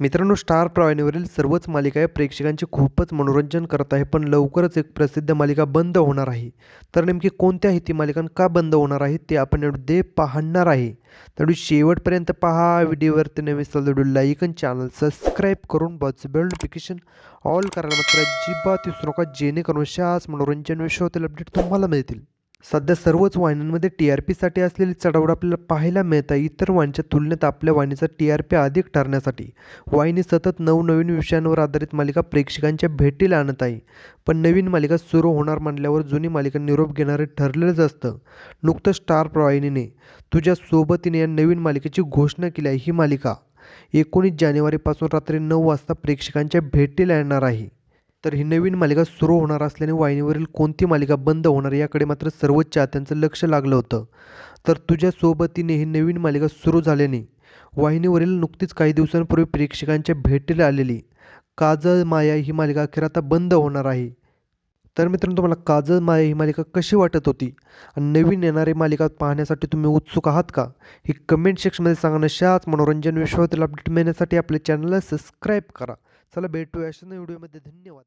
मित्रांनो स्टार प्रवाहिनीवरील सर्वच मालिका या प्रेक्षकांचे खूपच मनोरंजन करत आहे पण लवकरच एक प्रसिद्ध मालिका बंद होणार आहे. तर नेमकी कोणत्या आहे ती मालिका का बंद होणार आहे ते आपण एवढे पाहणार आहे. तर शेवटपर्यंत पहा व्हिडिओवरती नवीन असेल लाईक आणि चॅनल सबस्क्राईब करून बस बेल नोटिफिकेशन ऑल करायला मात्र अजिबात विसरू नका जेणेकरून अशाच मनोरंजन विषयातील अपडेट तुम्हाला मिळतील. सध्या सर्वच वाहिन्यांमध्ये टी आर पीसाठी असलेली चढावड आपल्याला पाहायला मिळत आहे. इतर वाहिनीच्या तुलनेत आपल्या वाहिनीचा टी आर पी अधिक ठरण्यासाठी वाहिनी सतत नवनवीन विषयांवर आधारित मालिका प्रेक्षकांच्या भेटीला आणत आहे. पण नवीन मालिका सुरू होणार म्हणल्यावर जुनी मालिका निरोप घेणारे ठरलेलंच असतं. नुकतं स्टार प्रवाहिनीने तुझ्या सोबतीने या नवीन मालिकेची घोषणा केली आहे. ही मालिका एकोणीस जानेवारीपासून रात्री नऊ वाजता प्रेक्षकांच्या भेटीला येणार आहे. तर ही नवीन मालिका सुरू होणार असल्याने वाहिनीवरील कोणती मालिका बंद होणार याकडे मात्र सर्वच चाहत्यांचं लक्ष लागलं होतं. तर तुझ्या सोबतीने ही नवीन मालिका सुरू झाल्याने वाहिनीवरील नुकतीच काही दिवसांपूर्वी प्रेक्षकांच्या भेटीला आलेली काजळ माया ही मालिका अखेर आता बंद होणार आहे. तर मित्रांनो तुम्हाला काजळ माया ही मालिका कशी वाटत होती? आणि नवीन येणारी मालिका पाहण्यासाठी तुम्ही उत्सुक आहात का? ही कमेंट सेक्शनमध्ये सांगा अशाच मनोरंजन विश्वातील अपडेट मिळण्यासाठी आपल्या चॅनलला सबस्क्राईब करा. चला भेटूया. अशा व्हिडिओमध्ये धन्यवाद.